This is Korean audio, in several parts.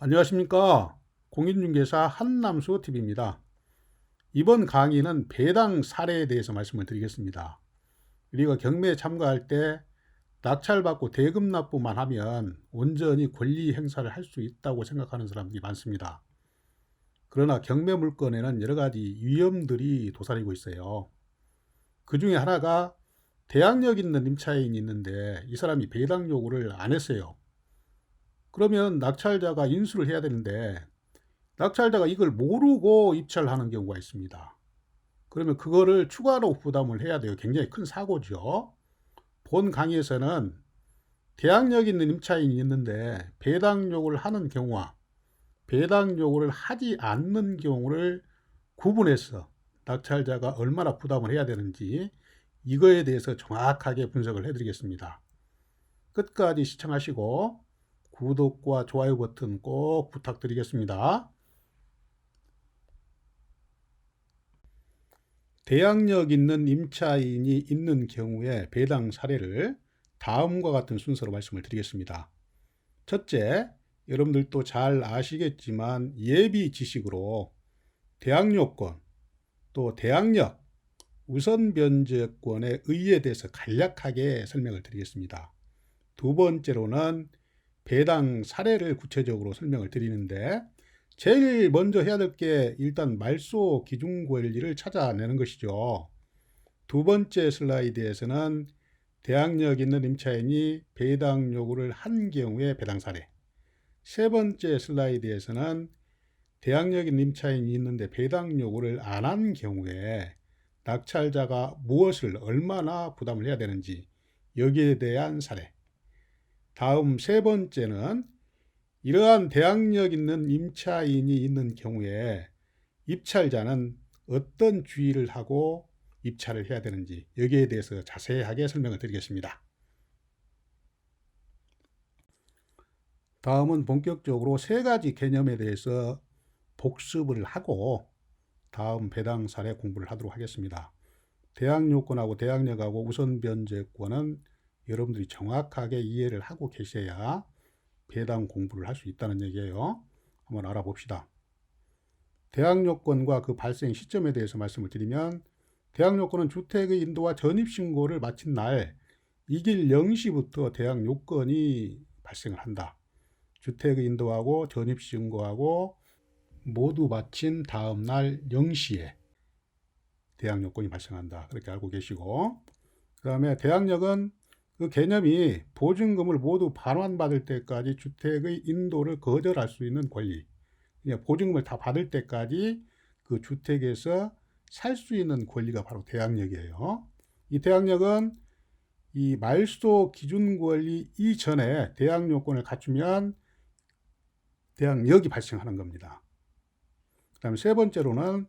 안녕하십니까. 공인중개사 한남수 TV입니다. 이번 강의는 배당 사례에 대해서 말씀을 드리겠습니다. 우리가 경매에 참가할 때 낙찰받고 대금 납부만 하면 온전히 권리 행사를 할 수 있다고 생각하는 사람들이 많습니다. 그러나 경매 물건에는 여러 가지 위험들이 도사리고 있어요. 그 중에 하나가 대항력 있는 임차인이 있는데 이 사람이 배당 요구를 안 했어요. 그러면 낙찰자가 인수를 해야 되는데 낙찰자가 이걸 모르고 입찰하는 경우가 있습니다. 그러면 그거를 추가로 부담을 해야 돼요. 굉장히 큰 사고죠. 본 강의에서는 대항력 있는 임차인이 있는데 배당 요구를 하는 경우와 배당 요구를 하지 않는 경우를 구분해서 낙찰자가 얼마나 부담을 해야 되는지 이거에 대해서 정확하게 분석을 해드리겠습니다. 끝까지 시청하시고 구독과 좋아요 버튼 꼭 부탁드리겠습니다. 대항력 있는 임차인이 있는 경우에 배당 사례를 다음과 같은 순서로 말씀을 드리겠습니다. 첫째, 여러분들도 잘 아시겠지만 예비 지식으로 대항요건 또 대항력 우선 변제권의 의의에 대해서 간략하게 설명을 드리겠습니다. 두 번째로는 배당 사례를 구체적으로 설명을 드리는데 제일 먼저 해야 될 게 일단 말소 기준 권리를 찾아내는 것이죠. 두 번째 슬라이드에서는 대항력 있는 임차인이 배당 요구를 한 경우의 배당 사례. 세 번째 슬라이드에서는 대항력 있는 임차인이 있는데 배당 요구를 안 한 경우에 낙찰자가 무엇을 얼마나 부담을 해야 되는지 여기에 대한 사례. 다음 세 번째는 이러한 대항력 있는 임차인이 있는 경우에 입찰자는 어떤 주의를 하고 입찰을 해야 되는지 여기에 대해서 자세하게 설명을 드리겠습니다. 다음은 본격적으로 세 가지 개념에 대해서 복습을 하고 다음 배당 사례 공부를 하도록 하겠습니다. 대항 요건하고 대항력하고 우선 변제권은 여러분들이 정확하게 이해를 하고 계셔야 배당 공부를 할 수 있다는 얘기예요. 한번 알아봅시다. 대항 요건과 그 발생 시점에 대해서 말씀을 드리면 대항 요건은 주택의 인도와 전입 신고를 마친 날 이길 0시부터 대항 요건이 발생을 한다. 주택의 인도하고 전입 신고하고 모두 마친 다음 날 0시에 대항 요건이 발생한다. 그렇게 알고 계시고 그 다음에 대항력은 그 개념이 보증금을 모두 반환받을 때까지 주택의 인도를 거절할 수 있는 권리. 보증금을 다 받을 때까지 그 주택에서 살 수 있는 권리가 바로 대항력이에요. 이 대항력은 이 말소 기준 권리 이전에 대항 요건을 갖추면 대항력이 발생하는 겁니다. 그 다음에 세 번째로는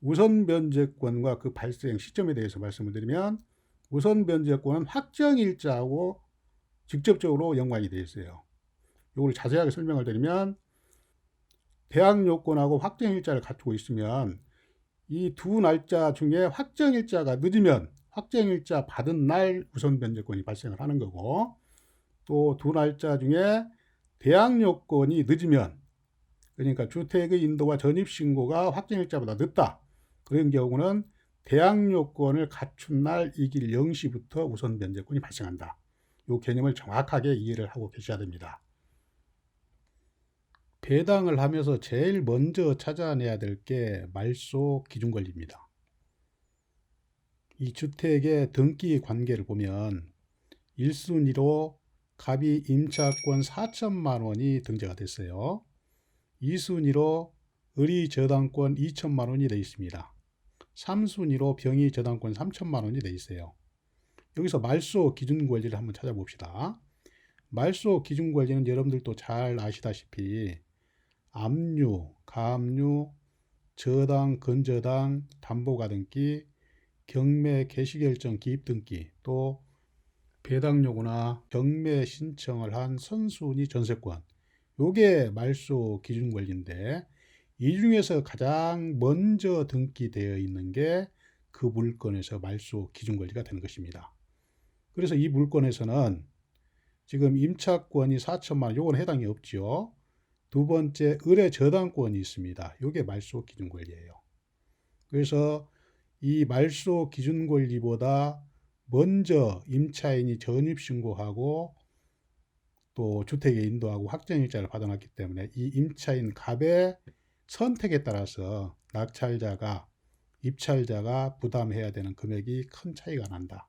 우선 변제권과 그 발생 시점에 대해서 말씀을 드리면 우선 변제권은 확정 일자하고 직접적으로 연관이 되어 있어요. 이걸 자세하게 설명을 드리면 대항 요건하고 확정 일자를 갖추고 있으면 이 두 날짜 중에 확정 일자가 늦으면 확정 일자 받은 날 우선 변제권이 발생을 하는 거고 또 두 날짜 중에 대항 요건이 늦으면 그러니까 주택의 인도와 전입 신고가 확정 일자보다 늦다. 그런 경우는 대항 요건을 갖춘 날 이길 0시부터 우선 변제권이 발생한다. 이 개념을 정확하게 이해를 하고 계셔야 됩니다. 배당을 하면서 제일 먼저 찾아내야 될 게 말소 기준 권리입니다. 이 주택의 등기 관계를 보면 1순위로 갑이 임차권 4천만 원이 등재가 됐어요. 2순위로 의리 저당권 2천만 원이 되어 있습니다. 3순위로 병이 저당권 3천만 원이 돼 있어요. 여기서 말소 기준 권리를 한번 찾아봅시다. 말소 기준 권리는 여러분들도 잘 아시다시피 압류, 가압류, 저당, 건저당, 담보가등기, 경매 개시결정 기입등기, 또 배당 요구나 경매 신청을 한 선순위 전세권, 요게 말소 기준 권리인데 이 중에서 가장 먼저 등기되어 있는 게 그 물건에서 말소 기준 권리가 되는 것입니다. 그래서 이 물건에서는 지금 임차권이 4천만 원, 요건 해당이 없지요. 두 번째 의뢰 저당권이 있습니다. 이게 말소 기준 권리예요. 그래서 이 말소 기준 권리보다 먼저 임차인이 전입 신고하고 또 주택에 인도하고 확정일자를 받아놨기 때문에 이 임차인 갑의 선택에 따라서 낙찰자가 입찰자가 부담해야 되는 금액이 큰 차이가 난다.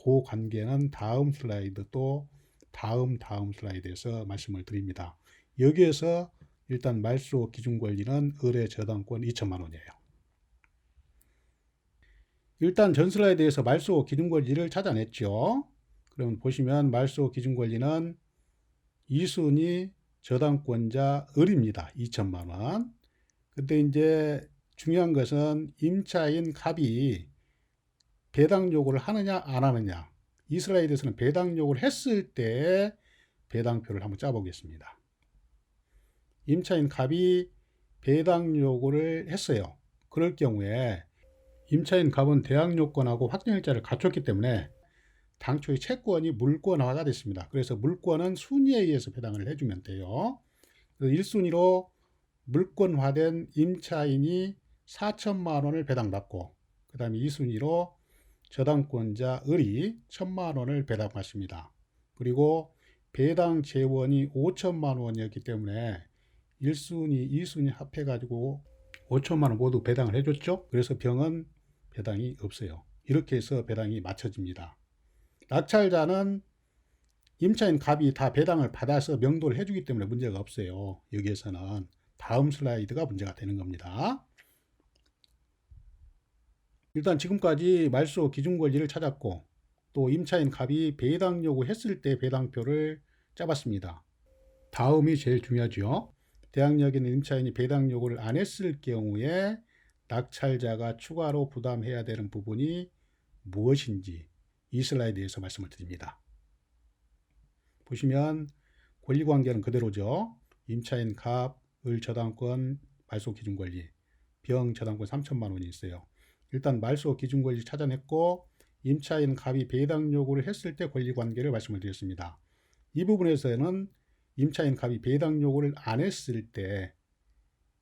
그 관계는 다음 슬라이드 또 다음 다음 슬라이드에서 말씀을 드립니다. 여기에서 일단 말소 기준 권리는 의뢰 저당권 2천만 원이에요. 일단 전 슬라이드에서 말소 기준 권리를 찾아냈죠. 그럼 보시면 말소 기준 권리는 2순위 저당권자 을입니다. 2천만 원. 근데 이제 중요한 것은 임차인 갑이 배당 요구를 하느냐 안 하느냐. 이 슬라이드에서는 배당 요구를 했을 때 배당표를 한번 짜보겠습니다. 임차인 갑이 배당 요구를 했어요. 그럴 경우에 임차인 갑은 대항 요건하고 확정일자를 갖췄기 때문에 당초의 채권이 물권화가 됐습니다. 그래서 물권은 순위에 의해서 배당을 해주면 돼요. 그래서 1순위로 물권화된 임차인이 4천만 원을 배당받고 그 다음에 2순위로 저당권자 을이 1천만 원을 배당받습니다. 그리고 배당 재원이 5천만 원이었기 때문에 1순위, 2순위 합해가지고 5천만 원 모두 배당을 해줬죠. 그래서 병은 배당이 없어요. 이렇게 해서 배당이 맞춰집니다. 낙찰자는 임차인 갑이 다 배당을 받아서 명도를 해주기 때문에 문제가 없어요. 여기에서는 다음 슬라이드가 문제가 되는 겁니다. 일단 지금까지 말소 기준 권리를 찾았고 또 임차인 갑이 배당 요구했을 때 배당표를 짜봤습니다. 다음이 제일 중요하죠. 대항력인 임차인이 배당 요구를 안 했을 경우에 낙찰자가 추가로 부담해야 되는 부분이 무엇인지 이 슬라이드에서 말씀을 드립니다. 보시면 권리관계는 그대로죠. 임차인 갑, 을 저당권, 말소 기준 권리, 병 저당권 3천만 원이 있어요. 일단 말소 기준 권리 찾아냈고 임차인 갑이 배당 요구를 했을 때 권리 관계를 말씀을 드렸습니다. 이 부분에서는 임차인 갑이 배당 요구를 안 했을 때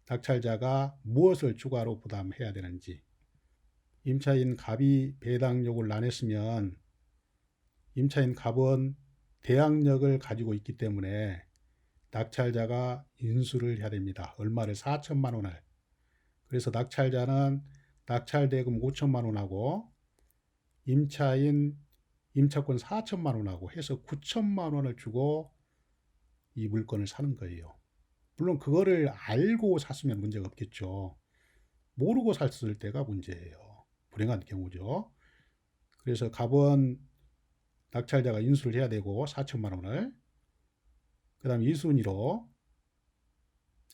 낙찰자가 무엇을 추가로 부담해야 되는지 임차인 갑이 배당 요구를 안 했으면 임차인 갑은 대항력을 가지고 있기 때문에 낙찰자가 인수를 해야 됩니다. 얼마를 4천만 원을. 그래서 낙찰자는 낙찰 대금 5천만 원하고 임차인 임차권 4천만 원하고 해서 9천만 원을 주고 이 물건을 사는 거예요. 물론 그거를 알고 샀으면 문제가 없겠죠. 모르고 샀을 때가 문제예요. 불행한 경우죠. 그래서 갑은 낙찰자가 인수를 해야 되고 4천만 원을 그 다음 2순위로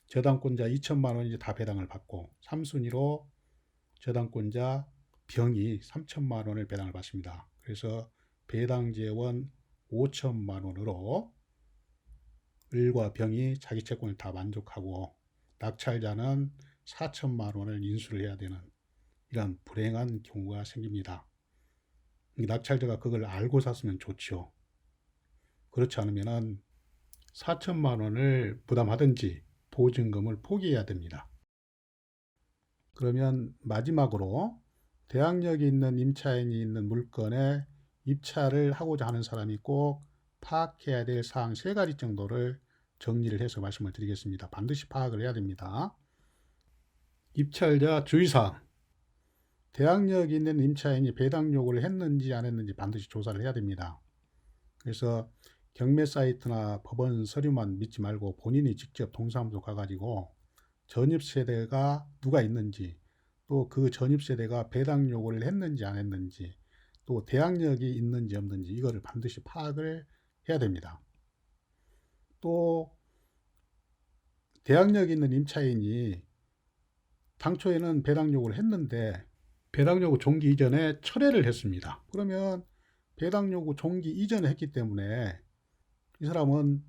저당권자 2천만 원 이제 다 배당을 받고 3순위로 저당권자 병이 3천만 원을 배당을 받습니다. 그래서 배당 재원 5천만 원으로 을과 병이 자기 채권을 다 만족하고 낙찰자는 4천만 원을 인수를 해야 되는 이런 불행한 경우가 생깁니다. 낙찰자가 그걸 알고 샀으면 좋죠. 그렇지 않으면은 4천만 원을 부담하든지 보증금을 포기해야 됩니다. 그러면 마지막으로 대항력이 있는 임차인이 있는 물건에 입찰을 하고자 하는 사람이 꼭 파악해야 될 사항 세 가지 정도를 정리를 해서 말씀을 드리겠습니다. 반드시 파악을 해야 됩니다. 입찰자 주의사항. 대항력이 있는 임차인이 배당 요구를 했는지 안 했는지 반드시 조사를 해야 됩니다. 그래서 경매 사이트나 법원 서류만 믿지 말고 본인이 직접 동사무소 가가지고 전입 세대가 누가 있는지 또 그 전입 세대가 배당 요구를 했는지 안 했는지 또 대항력이 있는지 없는지 이거를 반드시 파악을 해야 됩니다. 또 대항력 있는 임차인이 당초에는 배당 요구를 했는데 배당 요구 종기 이전에 철회를 했습니다. 그러면 배당 요구 종기 이전에 했기 때문에 이 사람은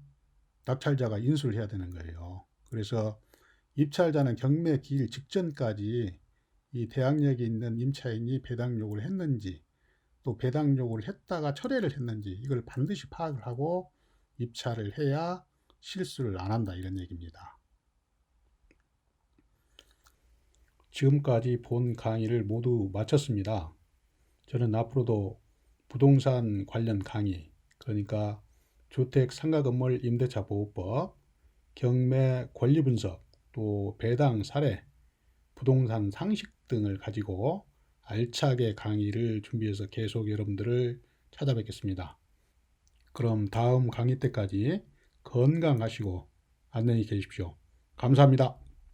낙찰자가 인수를 해야 되는 거예요. 그래서 입찰자는 경매 기일 직전까지 이 대항력이 있는 임차인이 배당 요구를 했는지 또 배당 요구를 했다가 철회를 했는지 이걸 반드시 파악을 하고 입찰을 해야 실수를 안 한다 이런 얘기입니다. 지금까지 본 강의를 모두 마쳤습니다. 저는 앞으로도 부동산 관련 강의, 그러니까 주택 상가 건물 임대차 보호법, 경매 권리 분석, 또 배당 사례, 부동산 상식 등을 가지고 알차게 강의를 준비해서 계속 여러분들을 찾아뵙겠습니다. 그럼 다음 강의 때까지 건강하시고 안녕히 계십시오. 감사합니다.